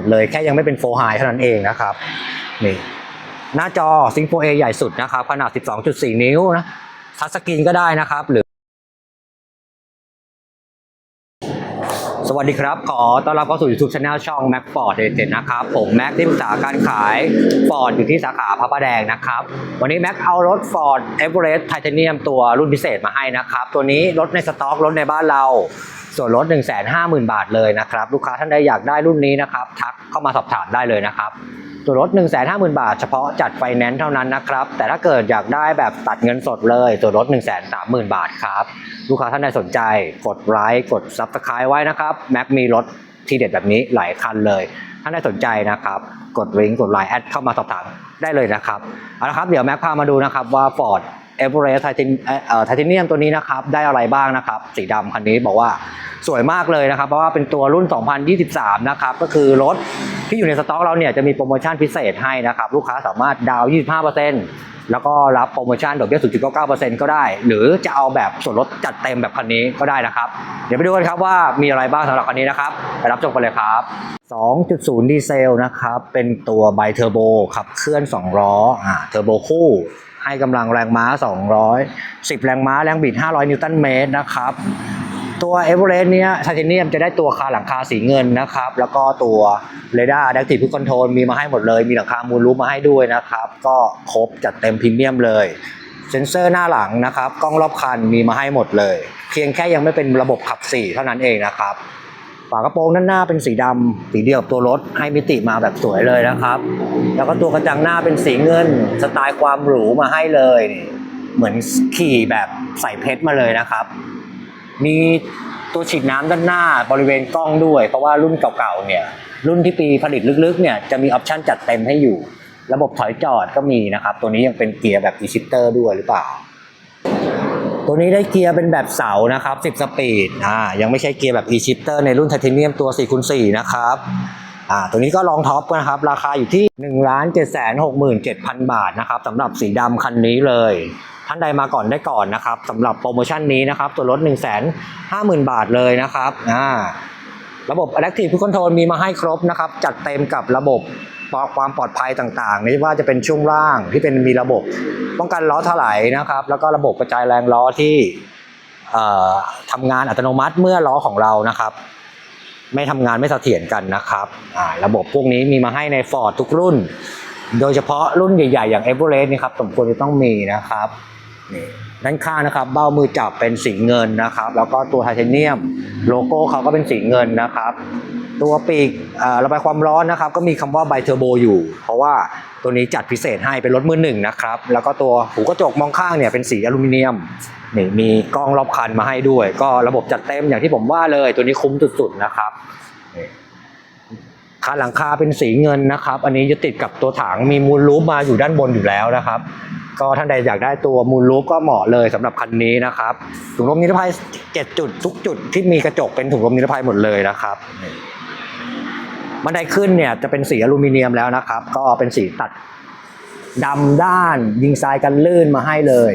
ดเลยแค่ยังไม่เป็นโฟไฮเท่านั้นเองนะครับนี่หน้าจอซิงโฟเอใหญ่สุดนะครับขนาด 12.4 นิ้วนะทัชสกรีนก็ได้นะครับหรือ สวัสดีครับ ขอต้อนรับเข้าสู่ YouTube Channel ช่อง Mac Ford เดนะครับ ผมแม็กที่ปรึกษาการขาย Ford อยู่ที่สาขาพระประแดงนะครับ วันนี้แม็กเอารถ Ford Everest Titanium ตัวรุ่นพิเศษมาให้นะครับ ตัวนี้รถในสต็อกรถในบ้านเรา ส่วนลด 150,000 บาทเลยนะครับ ลูกค้าท่านใดอยากได้รุ่นนี้นะครับ ทักเข้ามาสอบถามได้เลยนะครับ ตัวรถ150,000 บาท เฉพาะจัดไฟแนนซ์เท่านั้นนะครับ แต่ถ้าเกิดอยากได้แบบตัดเงินสดเลยตัวรถ130,000 บาทครับ ลูกค้าท่านใดสนใจกดไลค์กด Subscribe ไว้นะครับแม็กมีรถที่เด็ดแบบนี้หลายคันเลยท่านใดสนใจนะครับ กดลิงก์กดไลน์แอดเข้ามาสอบถามได้เลยนะครับเอาละครับเดี๋ยวแม็กพามาดูนะครับว่า Ford Everest Titan เอ่อ Titanium ตัวนี้นะครับ ได้อะไรบ้างนะครับ สีดำคันนี้บอกว่าสวยมากเลยนะครับ เพราะว่าเป็นตัวรุ่น 2023 นะครับ ก็คือรถที่อยู่ในสต็อกเราเนี่ยจะมีโปรโมชั่นพิเศษให้นะครับ ลูกค้าสามารถดาวน์25%แล้วก็รับโปรโมชั่นดอกเบี้ย 0.99%ก็ได้ หรือจะเอาแบบส่วนลดจัดเต็มแบบคันนี้ก็ได้นะครับ เดี๋ยวไปดูกันครับว่ามีอะไรบ้างสำหรับคันนี้นะครับ ไปรับชมกันเลยครับ 2.0 ดีเซลนะครับ เป็นตัวไบเทอร์โบขับเคลื่อน 2 ล้ออ่าเทอร์โบคู่ ให้กำลังแรงม้า 210 แรงม้า แรงบิด 500 นิวตันเมตรนะครับ ตัวเอเวอเรสต์เนี้ยไทเทเนียมจะได้ตัวคาหลังคาสีเงินนะครับ แล้วก็ตัวเรดาร์ดักติฟคอนโทรลมีมาให้หมดเลย มีหลังคามูลรูปมาให้ด้วยนะครับ ก็ครบจัดเต็มพรีเมียมเลยเซ็นเซอร์หน้าหลังนะครับ กล้องรอบคันมีมาให้หมดเลย เพียงแค่ยังไม่เป็นระบบขับ4เท่านั้นเองนะครับ ฝากระโปรงด้านหน้าเป็นสีดำสีเดียวกับตัวรถให้มิติมาแบบสวยเลยนะครับ แล้วก็ตัวกระจังหน้าเป็นสีเงิน สไตล์ความหรูมาให้เลยนี่เหมือนขี่แบบใส่เพชรมาเลยนะครับ มีตัวฉีดน้ำด้านหน้าบริเวณกล้องด้วย เพราะว่ารุ่นเก่าๆเนี่ย รุ่นที่ปีผลิตลึกๆเนี่ยจะมีออปชันจัดเต็มให้อยู่ ระบบถอยจอดก็มีนะครับ ตัวนี้ยังเป็นเกียร์แบบ e ชิ t เตอร์ด้วยหรือเปล่า ตัวนี้ได้เกียร์เป็นแบบเสานะครับ 10 สปีดอ่ายังไม่ใช่เกียร์แบบ e-shifter ในรุ่นไทเทเนียมตัว4คูณ4นะครับ อ่าตัวนี้ก็ลองท็อปนะครับ ราคาอยู่ที่1 7 6 7 0 0 0บาทนะครับสำหรับสีดำคันนี้เลย ท่านใดมาก่อนได้ก่อนนะครับสำหรับโปรโมชั่นนี้นะครับตัวรถ1 5 0 0 0 0บาทเลยนะครับอ่าระบบ Adaptive Cruise Control มีมาให้ครบนะครับ จัดเต็มกับระบบความปลอดภัยต่างๆ ไม่ว่าจะเป็นช่วงล่างที่เป็นมีระบบ ป้องกันล้อถลายนะครับ แล้วก็ระบบกระจายแรงล้อที่ทำงานอัตโนมัติเมื่อล้อของเรานะครับ ไม่ทำงานไม่เสถียรกันนะครับอ่าระบบพวกนี้มีมาให้ใน Ford ทุกรุ่น โดยเฉพาะรุ่นใหญ่ ๆ อย่าง e v e r e s t นี่ครับสมควรจะต้องมีนะครับนี่ด้านข้างนะครับเบ้ามือจับเป็นสีเงินนะครับ แล้วก็ตัวไทเทเนียม โลโก้เขาก็เป็นสีเงินนะครับ ตัวปีกระบายความร้อนนะครับ ก็มีคำว่าไบเทอร์โบอยู่ เพราะว่าตัวนี้จัดพิเศษให้เป็นรถมือหนึ่งนะครับ แล้วก็ตัวหูกระจกมองข้างเนี่ยเป็นสีอลูมิเนียมนี่มีกล้องรอบคันมาให้ด้วย ก็ระบบจัดเต็มอย่างที่ผมว่าเลย ตัวนี้คุ้มสุดๆนะครับนี่คาหลังคาเป็นสีเงินนะครับ อันนี้จะติดกับตัวถังมีมูลรูปมาอยู่ด้านบนอยู่แล้วนะครับ ก็ท่านใดอยากได้ตัวมูลรูปก็เหมาะเลยสำหรับคันนี้นะครับถุงลมนิรภัย7จุดทุกจุดที่มีกระจกเป็นถุงลมนิรภัยหมดเลยนะครับ บันไดขึ้นเนี่ยจะเป็นสีอลูมิเนียมแล้วนะครับ ก็เป็นสีตัดดำด้านยิงทรายกันลื่นมาให้เลย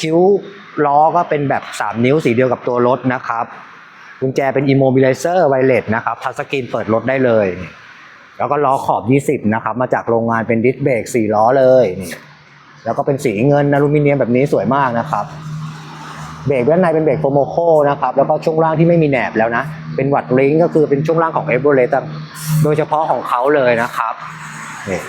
คิ้วล้อก็เป็นแบบ 3 นิ้วสีเดียวกับตัวรถนะครับกุญแจเป็น immobilizer wireless นะครับทัชสกรีนเปิดรถได้เลย แล้วก็ล้อขอบ 20 นะครับ มาจากโรงงานเป็นดิสเบรก4ล้อเลยนี่แล้วก็เป็นสีเงินอลูมิเนียมแบบนี้สวยมากนะครับ เบรกด้านในเป็นเบรกโฟโมโคนะครับ แล้วก็ช่วงล่างที่ไม่มีแหนบแล้วนะ เป็นวัดลิงก็คือเป็นช่วงล่างของเอเวอเรสต์โดยเฉพาะของเขาเลยนะครับนี่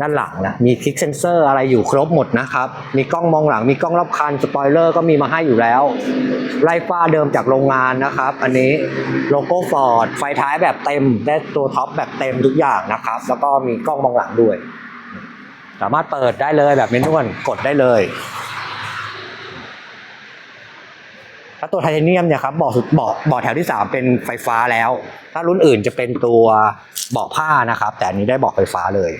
ด้านหลังนะมีคลิกเซนเซอร์อะไรอยู่ครบหมดนะครับ มีกล้องมองหลัง มีกล้องรอบคันสปอยเลอร์ก็มีมาให้อยู่แล้ว ไล่ฟ้าเดิมจากโรงงานนะครับ อันนี้โลโก้ฟอร์ดไฟท้ายแบบเต็มได้ตัวท็อปแบบเต็มทุกอย่างนะครับ แล้วก็มีกล้องมองหลังด้วย สามารถเปิดได้เลยแบบเมนวลกดได้เลย ถ้าตัวไทเทเนียมเนี่ยครับเบาะสุดเบาะเบาะแถวที่ 3 เป็นไฟฟ้าแล้ว ถ้ารุ่นอื่นจะเป็นตัวเบาะผ้านะครับ แต่อันนี้ได้เบาะไฟฟ้าเลย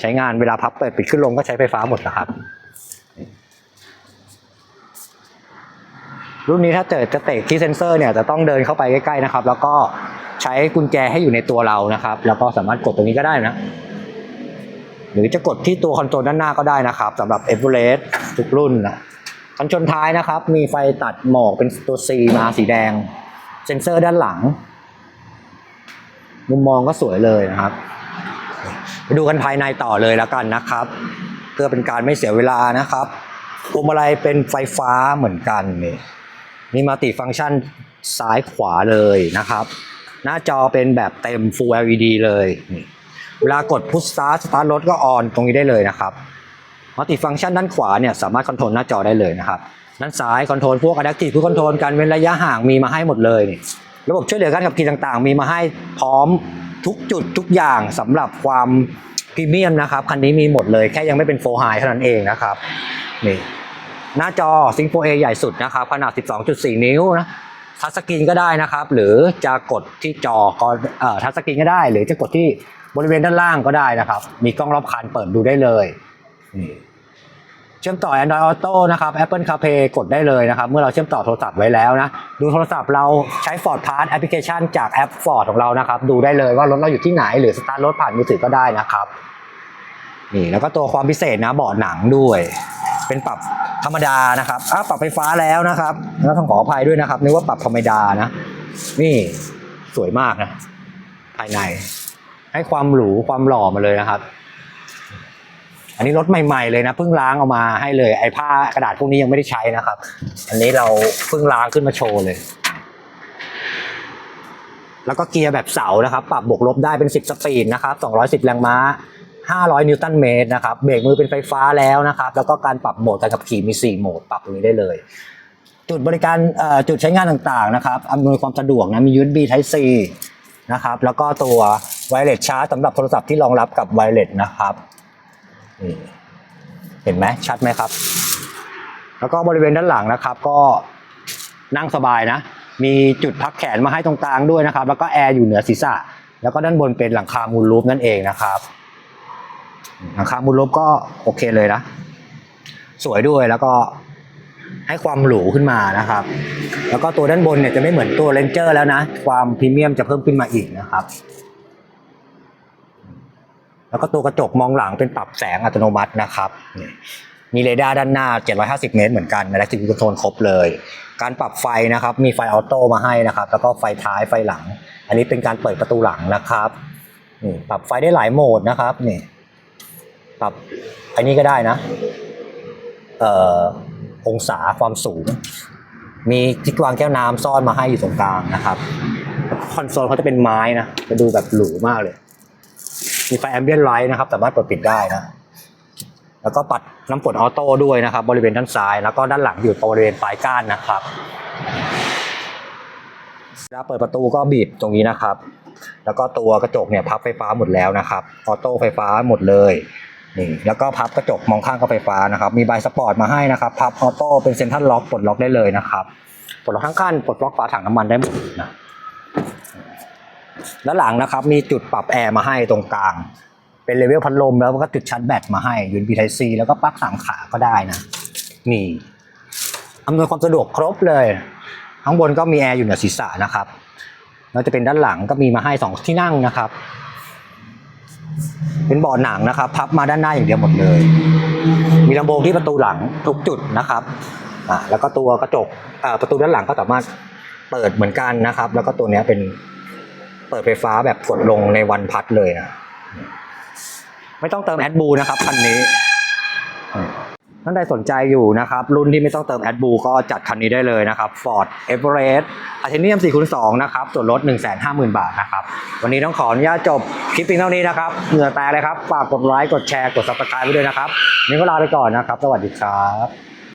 ใช้งานเวลาพับเปิดปิดขึ้นลงก็ใช้ไฟฟ้าหมดนะครับ รุ่นนี้ถ้าเกิดจะเตะที่เซนเซอร์เนี่ยจะต้องเดินเข้าไปใกล้ๆนะครับ แล้วก็ใช้กุญแจให้อยู่ในตัวเรานะครับ แล้วก็สามารถกดตรงนี้ก็ได้นะ หรือจะกดที่ตัวคอนโซลด้านหน้าก็ได้นะครับสำหรับเอเวอเรสต์ทุกรุ่นนะกันชนท้ายนะครับ มีไฟตัดหมอกเป็นตัว C มาสีแดง เซ็นเซอร์ด้านหลัง มุมมองก็สวยเลยนะครับไปดูกันภายในต่อเลยแล้วกันนะครับ เพื่อเป็นการไม่เสียเวลานะครับพวงมาลัยเป็นไฟฟ้าเหมือนกันนี่มีมัลติฟังก์ชันซ้ายขวาเลยนะครับ หน้าจอเป็นแบบเต็ม Full LED เลยนี่ เวลากดพุชสตาร์ทสตาร์ทรถก็ออนตรงนี้ได้เลยนะครับมัลติฟังก์ชันด้านขวาเนี่ยสามารถคอนโทรลหน้าจอได้เลยนะครับด้านซ้ายคอนโทรลพวก Adaptive ผู้คอนโทรลการเว้นระยะห่างมีมาให้หมดเลยนี่ระบบช่วยเหลือการขับขี่ต่างๆ มีมาให้พร้อมทุกจุดทุกอย่างสำหรับความพรีเมียมนะครับคันนี้มีหมดเลยแค่ยังไม่เป็น4 High เท่านั้นเองนะครับนี่หน้าจอ Sync 4A ใหญ่สุดนะครับขนาด 12.4 นิ้วนะทัชสกรีนก็ได้นะครับ หรือจะกดที่จอก็เอ่อทัชสกรีนก็ได้ หรือจะกดที่ บริเวณด้านล่างก็ได้นะครับ มีกล้องรอบคันเปิดดูได้เลยนี่เชื่อมต่อ Android Auto นะครับ Apple CarPlay กดได้เลยนะครับ เมื่อเราเชื่อมต่อโทรศัพท์ไว้แล้วนะ ดูโทรศัพท์เราใช้ Ford Pass แอปพลิเคชันจากแอป Ford ของเรานะครับ ดูได้เลยว่ารถเราอยู่ที่ไหน หรือสตาร์ทรถผ่านมือถือก็ได้นะครับ นี่แล้วก็ตัวความพิเศษนะเบาะหนังด้วย เป็นปรับธรรมดานะครับอ้าปรับไฟฟ้าแล้วนะครับแล้วต้องขออภัยด้วยนะครับนึกว่าปรับธรรมดานะ นี่สวยมากนะ ภายใน ให้ความหรูความหล่อมาเลยนะครับ อันนี้รถใหม่ๆเลยนะเพิ่งล้างเอามาให้เลย ไอ้ผ้ากระดาษพวกนี้ยังไม่ได้ใช้นะครับ อันนี้เราเพิ่งล้างขึ้นมาโชว์เลย แล้วก็เกียร์แบบเสานะครับ ปรับบวกลบได้เป็น 10 สปีดนะครับ 210 แรงม้า500 นิวตันเมตรนะครับ เบรกมือเป็นไฟฟ้าแล้วนะครับ แล้วก็การปรับโหมดการขับขี่มี 4 โหมด ปรับตรงนี้ได้เลย จุดบริการจุดใช้งานต่างๆนะครับ อำนวยความสะดวกนะ มี USB Type C นะครับ แล้วก็ตัว Wireless Charge สำหรับโทรศัพท์ที่รองรับกับ Wireless นะครับนี่เห็นไหมชัดไหมครับ แล้วก็บริเวณด้านหลังนะครับ ก็นั่งสบายนะ มีจุดพักแขนมาให้ตรงกลางด้วยนะครับ แล้วก็แอร์อยู่เหนือศีรษะ แล้วก็ด้านบนเป็นหลังคามูลรูปนั่นเองนะครับหลังคามูลรูปก็โอเคเลยนะ สวยด้วยแล้วก็ให้ความหรูขึ้นมานะครับ แล้วก็ตัวด้านบนเนี่ยจะไม่เหมือนตัวเ a นเจอร์แล้วนะ ความพรีเมียมจะเพิ่มขึ้นมาอีกนะครับ แล้วก็ตัวกระจกมองหลังเป็นปรับแสงอัตโนมัตินะครับมีเรดาร์ด้านหน้า 750 เมตรเหมือนกันและสิบคอนโทรลครบเลย การปรับไฟนะครับ มีไฟออโต้มาให้นะครับ แล้วก็ไฟท้ายไฟหลัง อันนี้เป็นการเปิดประตูหลังนะครับนี่ปรับไฟได้หลายโหมดนะครับนี่ปรับอันนี้ก็ได้นะ เอ่อองศาความสูง มีที่วางแก้วน้ำซ่อนมาให้อยู่ตรงกลางนะครับ คอนโซลเขาจะเป็นไม้นะจะดูแบบหรูมากเลย มีไฟแอมเบียนไลท์นะครับ สามารถเปิดปิดได้นะ แล้วก็ปัดน้ำฝนออโต้ด้วยนะครับ บริเวณด้านซ้าย แล้วก็ด้านหลังอยู่บริเวณปลายก้านนะครับเวลาเปิดประตูก็บีบตรงนี้นะครับ แล้วก็ตัวกระจกเนี่ยพับไฟฟ้าหมดแล้วนะครับ ออโต้ไฟฟ้าหมดเลยนี่แล้วก็พับกระจกมองข้างก็ไฟฟ้านะครับ มีใบสปอร์ตมาให้นะครับ พับออโต้เป็นเซ็นทรัลล็อกปลดล็อกได้เลยนะครับ ปลดล็อกข้งขั้นปลดล็อกฝาถังน้ำมันได้หมดนะ ด้านหลังนะครับมีจุดปรับแอร์มาให้ตรงกลาง เป็นเลเวลพัดลมแล้วก็จุดชาร์จแบตมาให้ยูนบีไทซีแล้วก็ปลั๊กสามขาก็ได้นะนี่อำนวยความสะดวกครบเลย ข้างบนก็มีแอร์อยู่เหนือศีรษะนะครับแล้วจะเป็นด้านหลังก็มีมาให้สองที่นั่งนะครับ เป็นเบาะหนังนะครับ พับมาด้านหน้าอย่างเดียวหมดเลย มีลำโพงที่ประตูหลังทุกจุดนะครับอ่าแล้วก็ตัวกระจกอ่าประตูด้านหลังก็สามารถเปิดเหมือนกันนะครับ แล้วก็ตัวนี้เป็น เปิดไฟฟ้าแบบกดลงในวันพัดเลยนะไม่ต้องเติมแอดบูนะครับคันนี้ท่านใดสนใจอยู่นะครับ รุ่นที่ไม่ต้องเติมแอดบูก็จัดคันนี้ได้เลยนะครับ Ford Everest Titanium 4คูณ2นะครับ ส่วนลด 150,000 บาทนะครับ วันนี้ต้องขออนุญาตจบคลิปเพียงเท่านี้นะครับ เหงื่อแตกเลยครับ ฝากกดไลค์ กดแชร์ กด subscribe ไว้ด้วยนะครับนนี้ก็ลาไปก่อนนะครับ สวัสดีครับ